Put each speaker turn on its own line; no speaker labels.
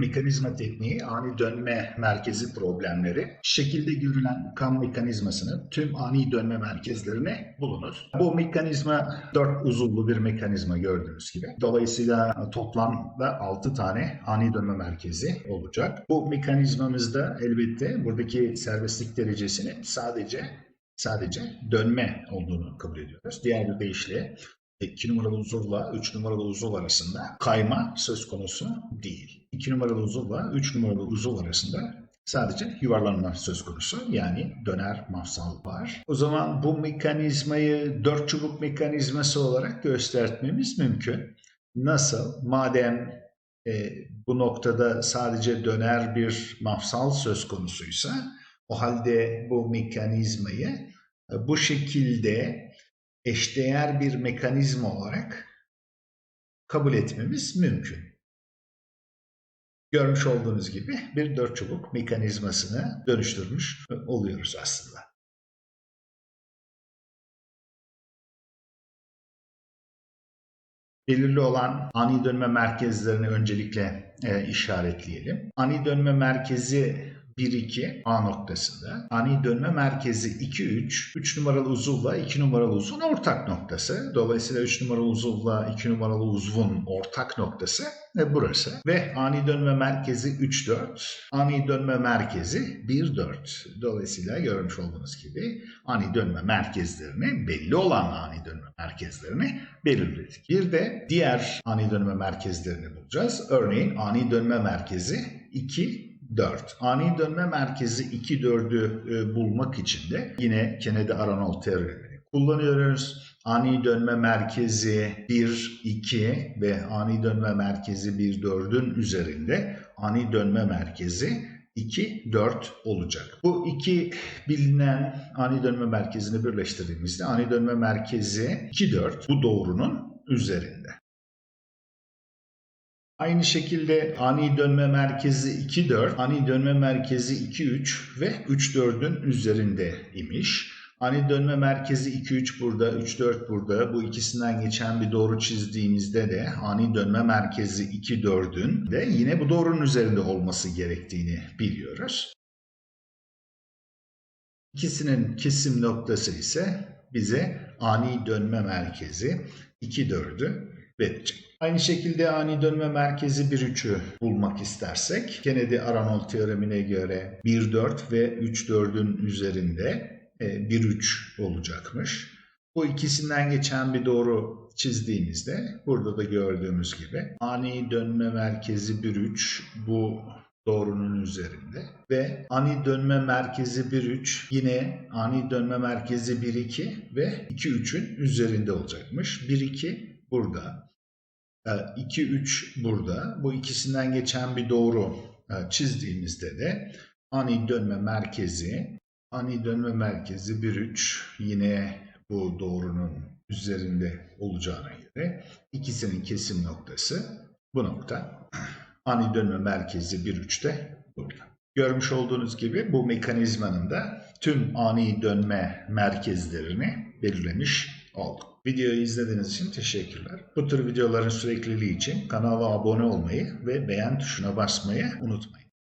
Mekanizma tekniği ani dönme merkezi problemleri şekilde görülen kan mekanizmasının tüm ani dönme merkezlerine bulunur. Bu mekanizma dört uzuvlu bir mekanizma gördüğünüz gibi. Dolayısıyla toplamda 6 tane ani dönme merkezi olacak. Bu mekanizmamızda elbette buradaki serbestlik derecesini sadece sadece dönme olduğunu kabul ediyoruz. Diğer bir deyişle 2 numaralı uzuvla 3 numaralı uzuv arasında kayma söz konusu değil. 2 numaralı uzuvla 3 numaralı uzuv arasında sadece yuvarlanma söz konusu. Yani döner mafsal var. O zaman bu mekanizmayı dört çubuk mekanizması olarak göstermemiz mümkün. Nasıl? Madem e, bu noktada sadece döner bir mafsal söz konusuysa o halde bu mekanizmayı e, bu şekilde eşdeğer bir mekanizma olarak kabul etmemiz mümkün. Görmüş olduğunuz gibi bir dört çubuk mekanizmasını dönüştürmüş oluyoruz aslında. belirli olan ani dönme merkezlerini öncelikle e, işaretleyelim. Ani dönme merkezi 1-2 A noktasında. Ani dönme merkezi 2-3. 3 numaralı uzuvla 2 numaralı uzvun ortak noktası. Dolayısıyla 3 numaralı uzuvla 2 numaralı uzvun ortak noktası ve burası. Ve ani dönme merkezi 3-4. Ani dönme merkezi 1-4. Dolayısıyla görmüş olduğunuz gibi ani dönme merkezlerini belli olan ani dönme merkezlerini belirledik. Bir de diğer ani dönme merkezlerini bulacağız. Örneğin ani dönme merkezi 2 4. Ani dönme merkezi 2 4'ü e, bulmak için de yine Kennedy-Arnold teoremini kullanıyoruz. Ani dönme merkezi 1 2 ve ani dönme merkezi 1 4'ün üzerinde ani dönme merkezi 2, 4 olacak. Bu iki bilinen ani dönme merkezini birleştirdiğimizde ani dönme merkezi 2, 4 bu doğrunun üzerinde. Aynı şekilde ani dönme merkezi 2-4, ani dönme merkezi 2-3 ve 3-4'ün üzerinde imiş. Ani dönme merkezi 2-3 burada, 3-4 burada. Bu ikisinden geçen bir doğru çizdiğimizde de ani dönme merkezi 2-4'ün de yine bu doğrunun üzerinde olması gerektiğini biliyoruz. İkisinin kesim noktası ise bize ani dönme merkezi 2-4'ü verecek. Aynı şekilde ani dönme merkezi 1-3'ü bulmak istersek Kennedy-Arnold teoremine göre 1-4 ve 3-4'ün üzerinde 1-3 olacakmış. Bu ikisinden geçen bir doğru çizdiğimizde burada da gördüğümüz gibi ani dönme merkezi 1-3 bu doğrunun üzerinde ve ani dönme merkezi 1-3 yine ani dönme merkezi 1-2 ve 2-3'ün üzerinde olacakmış. 1-2 burada. 2-3 burada. Bu ikisinden geçen bir doğru e, çizdiğimizde de ani dönme merkezi ani dönme merkezi 1-3 yine bu doğrunun üzerinde olacağına göre ikisinin kesim noktası bu nokta. Ani dönme merkezi 1-3'te burada. Görmüş olduğunuz gibi bu mekanizmanın da tüm ani dönme merkezlerini belirlemiş olduk. Videoyu izlediğiniz için teşekkürler. Bu tür videoların sürekliliği için kanala abone olmayı ve beğen tuşuna basmayı unutmayın.